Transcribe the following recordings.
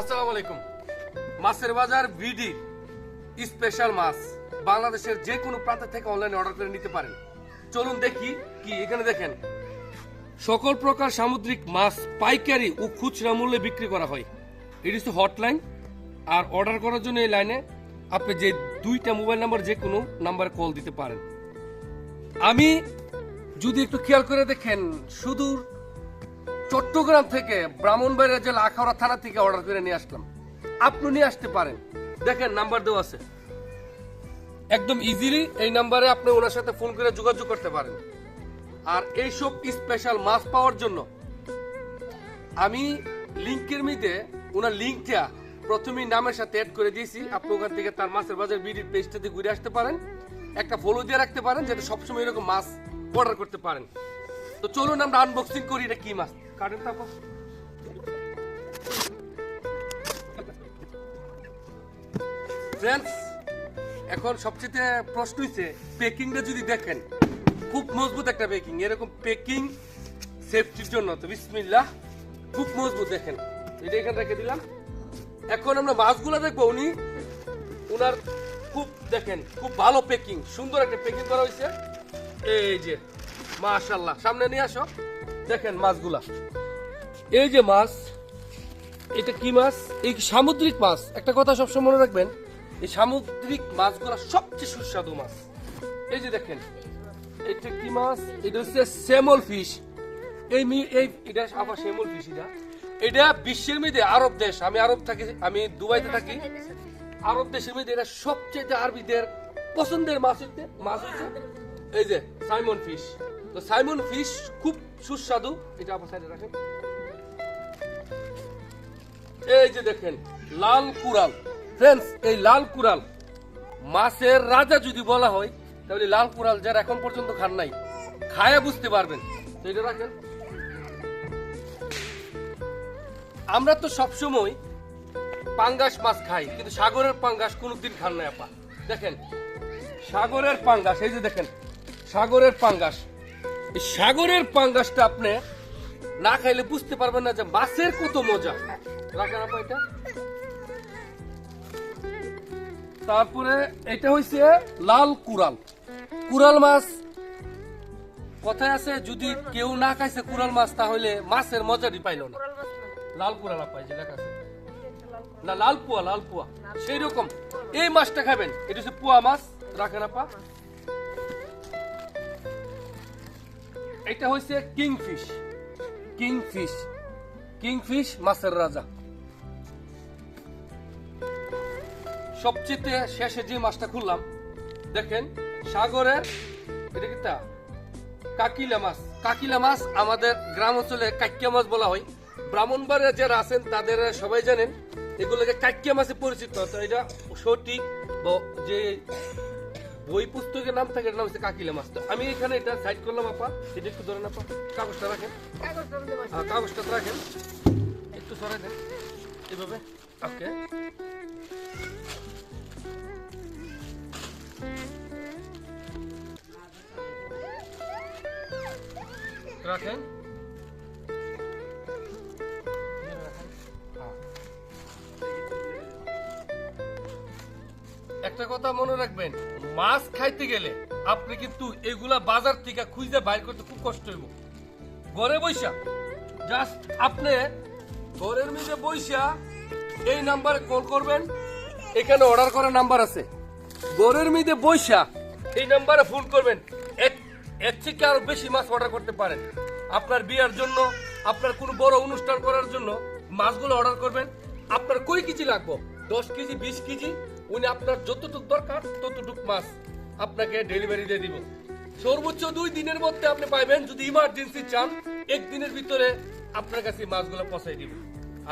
আসসালামু আলাইকুম। মাছের বাজার বিডি স্পেশাল মাছ। বাংলাদেশের যে কোনো প্রান্ত থেকে অনলাইনে অর্ডার করে নিতে পারেন। চলুন দেখি কি এখানে দেখেন। সকল প্রকার সামুদ্রিক মাছ, পাইকারি ও খুচরা মূল্যে বিক্রি করা হয়। এটি হচ্ছে হটলাইন আর অর্ডার করার জন্য এই লাইনে আপনি যে দুইটা মোবাইল নাম্বার যে কোনো নাম্বারে কল দিতে পারেন। আমি যদি একটু খেয়াল করে দেখেন, সুদূর চট্টগ্রাম থেকে ব্রাহ্মণবাড়িয়া জেলা আখাউড়া থানা থেকে অর্ডার করে নিয়ে আসলাম। আপনি নিয়ে আসতে পারেন। দেখেন নাম্বার দেওয়া আছে। একদম ইজিলি এই নাম্বারে আপনি ওনার সাথে ফোন করে যোগাযোগ করতে পারেন। আর এইসব স্পেশাল মাছ পাওয়ার জন্য আমি লিঙ্কের মধ্যে ওনার লিঙ্কটা প্রথমেই নামের সাথে অ্যাড করে দিয়েছি। আপনি ওখান থেকে তার মাছের বাজার বিডির পেজটাতে ঘুরে আসতে পারেন। একটা ফলো দিয়ে রাখতে পারেন, যাতে সবসময় এরকম মাছ অর্ডার করতে পারেন। তো চলুন আমরা আনবক্সিং করি, এটা কি মাছ? কাটেন তারপর। ফ্রেন্ডস এখন সবচেয়ে প্রশ্ন হচ্ছে পেকিংটা যদি দেখেন, খুব মজবুত একটা পেকিং এরকম পেকিং সেফটির জন্য। তো বিসমিল্লাহ, খুব মজবুত, দেখেন। এটা এখানে রেখে দিলাম। এখন আমরা মাছগুলো দেখব, উনি, উনার খুব, দেখেন, খুব ভালো পেকিং সুন্দর একটা পেকিং করা হয়েছে এই যে মাশাল্লাহ সামনে নিয়ে আসো। দেখেন মাছগুলা। এই যে মাছ, এটা কি মাছ? এই সামুদ্রিক মাছ? একটা কথা সবসময় মনে রাখবেন, এই সামুদ্রিক মাছগুলো সবচেয়ে সুস্বাদু মাছ। এই যে দেখেন, এটা কি মাছ? এটা হচ্ছে সেমল ফিশ। এই এই, এটা আবার সেমল ফিশ এটা। এটা বিশ্বের মধ্যে আরব দেশ। আমি আরব থাকি, আমি দুবাইতে থাকি। আরব দেশের মধ্যে এটা সবচেয়ে আরবিদের পছন্দের মাছ হচ্ছে মাছ হচ্ছে এই যে সাইমন ফিশ। তো সাইমন ফিশ খুব সুস্বাদু। এটা আপনার সাইডে রাখেন। এই যে দেখেন, লাল কুরাল ফ্রেন্ডস এই লাল কুরাল মাছের রাজা যদি বলা হয়, তাহলে লাল কুরাল যারা এখন পর্যন্ত খান নাই, খায়া বুঝতে পারবেন। তো এটা রাখেন। আমরা তো সবসময় পাঙ্গাস মাছ খাই, কিন্তু সাগরের পাঙ্গাস কোনোদিন খান নাই, আপা। দেখেন, সাগরের পাঙ্গাস, এই যে দেখেন, সাগরের পাঙ্গাস। সাগরের পাঙ্গাসটা আপনি না খাইলে বুঝতে পারবেন না যে মাছের কত মজা। রাখেন আপা এটা। তারপরে এটা হইছে লাল কুরাল কুরাল মাছ কথায় আছে যদি কেউ না খাইছে কুরাল মাছ তাহলে মাছের মজাটি পাইল না। লাল কুরাল আপা এই যে লেখা আছে। না লাল পুয়া লাল পুয়া। সেই রকম এই মাছটা খাবেন। এটা হচ্ছে পোয়া মাছ। রাখেন আপা। এটা হচ্ছে কিংফিশ। কিংফিশ। কিংফিশ মাছের রাজা। সবচেয়ে শেষে যে মাছটা খুললাম, দেখেন সাগরের, এটা কি তা কাকিলা মাছ। কাকিলা মাছ আমাদের গ্রাম অঞ্চলে কাকিয়া মাছ বলা হয়। ব্রাহ্মণবাড়িয়া যারা আছেন, তাদের সবাই জানেন, এগুলোকে কাকিয়া মাছে পরিচিত। এটা সঠিক যে বই পুস্তকের নাম থাকে নাম হচ্ছে কাকিলা মাছ তো আমি এখানে এটা সাইড করলাম আপা। এটা একটু ধরেন আপা। কাগজটা রাখেন। কাগজটা রাখেন। একটু সরাই দেন। এভাবে ওকে রাখেন। একটা কথা মনে রাখবেন, মাছ খাইতে গেলে আপনি কিন্তু এগুলা বাজার থেকে খুঁজে বাইর করতে খুব কষ্ট হইব। ঘরে বৈশা জাস্ট আপনি ঘরের মধ্যে বৈশা এই নাম্বারে কল করবেন, এখানে অর্ডার করার নাম্বার আছে। ঘরের মধ্যে বৈশা এই নাম্বারে ফোন করবেন, এর- থেকে আরও বেশি মাছ অর্ডার করতে পারেন। আপনার বিয়ার জন্য, আপনার কোনো বড় অনুষ্ঠান করার জন্য মাছগুলো অর্ডার করবেন। আপনার কই কেজি লাগবে? দশ কেজি, বিশ কেজি? উনি আপনার যতটুকু দরকার, ততটুকু মাছ আপনাকে ডেলিভারি দিয়ে দিব। সর্বোচ্চ দুই দিনের মধ্যে আপনি পাইবেন, যদি ইমার্জেন্সি চান, একদিনের ভিতরে আপনার কাছে মাছগুলো পৌঁছাই দিব।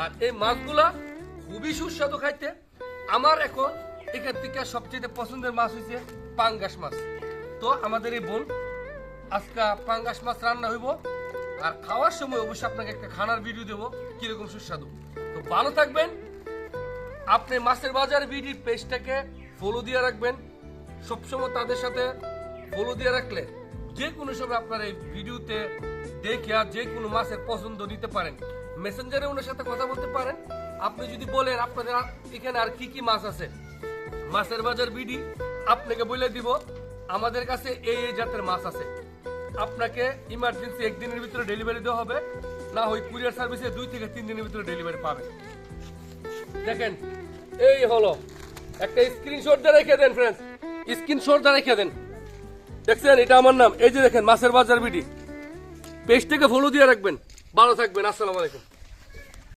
আর এই মাছগুলা খুবই সুস্বাদু খাইতে। আমার এখন এখান থেকে সবচেয়ে পছন্দের মাছ হয়েছে পাঙ্গাস মাছ। তো আমাদের এই বোন, আজকে পাঙ্গাস মাছ রান্না হইব, আর খাওয়ার সময় অবশ্যই আপনাকে একটা খানার ভিডিও দেবো, কীরকম সুস্বাদু। তো ভালো থাকবেন আপনি মাছের বাজার বিডির পেজটাকে ফলো দিয়ে রাখবেন। সবসময় তাদের সাথে ফলো দিয়ে রাখলে যে কোনো সময় আপনার এই ভিডিওতে দেখে আর যে কোনো মাছের পছন্দ নিতে পারেন। মেসেঞ্জারে ওনার সাথে কথা বলতে পারেন। আপনি যদি বলেন আপনাদের এখানে আর কি কি মাছ আছে, মাছের বাজার বিডি আপনাকে বলে দিব, আমাদের কাছে এই এই জাতের মাছ আছে। আপনাকে ইমার্জেন্সি একদিনের ভিতরে ডেলিভারি দেওয়া হবে, না হয় কুরিয়ার সার্ভিসে দুই থেকে তিন দিনের ভিতরে ডেলিভারি পাবেন। দেখেন, এই হলো, একটা স্ক্রিনশট দিয়ে রেখে দেন ফ্রেন্ডস স্ক্রিনশট দিয়ে রেখে দেন। দেখছেন, এটা আমার নাম। এই যে দেখেন, মাছের বাজার বিডি। পেজটাকে ফলো দিয়ে রাখবেন। ভালো থাকবেন। আসসালামু আলাইকুম।